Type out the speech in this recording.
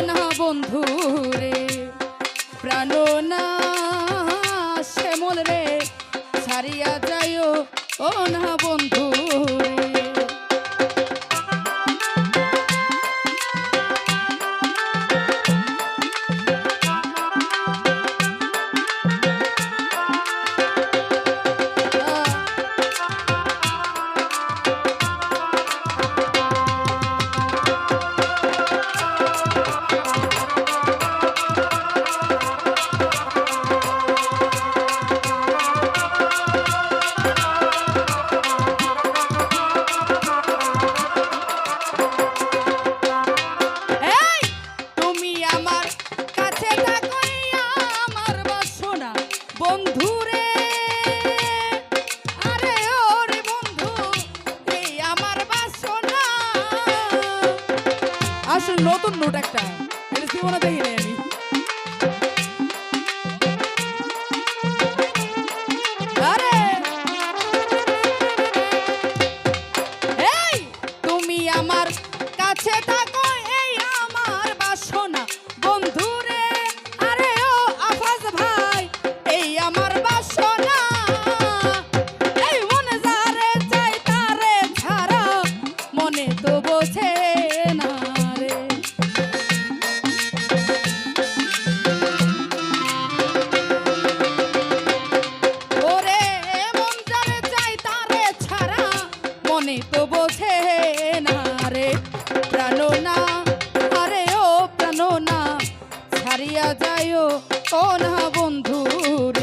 না বন্ধু রে? প্রাণ না শ্যামল রে ছাড়িয়া যাইও ও না বন্ধু সুন্দর একটা এটা জীবনে দেখি প্রাণে তো বোঝে না রে। প্রাণনা আরে ও প্রাণনা ছাড়িয়া যায় ও না বন্ধুর